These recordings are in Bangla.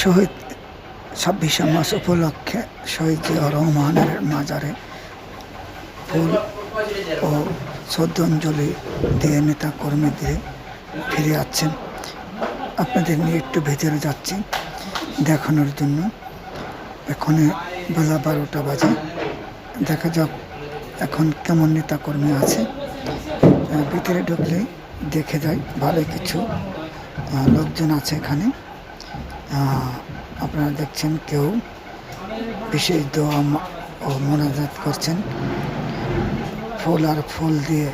শহীদ ছাব্বিশে মাস উপলক্ষে শহীদ জিয়া রহমানের মাজারে ফুল ও শ্রদ্ধাঞ্জলি দিয়ে নেতা কর্মীদের ফিরে আসছেন। আপনাদের নিয়ে একটু ভেতরে যাচ্ছি, দেখানোর জন্য। এখানে বেলা বারোটা বাজে। দেখা যাক এখন কেমন নেতা কর্মী আছে ভিতরে ঢুকলে দেখে যায় ভালো কিছু লোকজন আছে এখানে। আপনারা দেখছেন কেউ বিশেষ দোয়া ও মোনাজাত করছেন। ফুল আর ফুল দিয়ে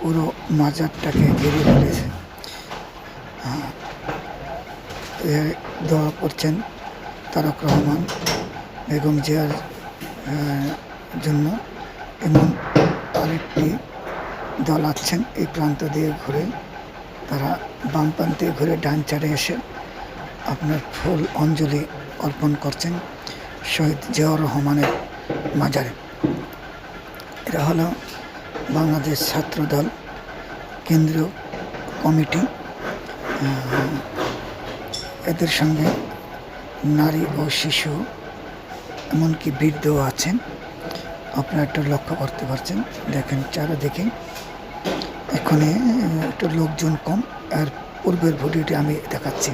পুরো মাজারটাকে ঘিরে ফেলেছে। দোয়া করছেন তারক রহমান বেগম জিয়ার জন্য এবং আরেকটি দল আছেন এই প্রান্ত দিয়ে ঘুরে। তারা বাম প্রান্তে ঘুরে ডান চারে এসে আপনার ফুল অঞ্জলি অর্পণ করছেন শহীদ জিয়াউর রহমানের মাজারে। এরা হলো বাংলাদেশ ছাত্রদল কেন্দ্রীয় কমিটি। এদের সঙ্গে নারী ও শিশু এমনকি বৃদ্ধও আছেন। আপনারা একটু লক্ষ্য করতে পারছেন, দেখেন চারিদিকে। এখানে একটু লোকজন কম, আর পূর্বের ভিডিওটি আমি দেখাচ্ছি।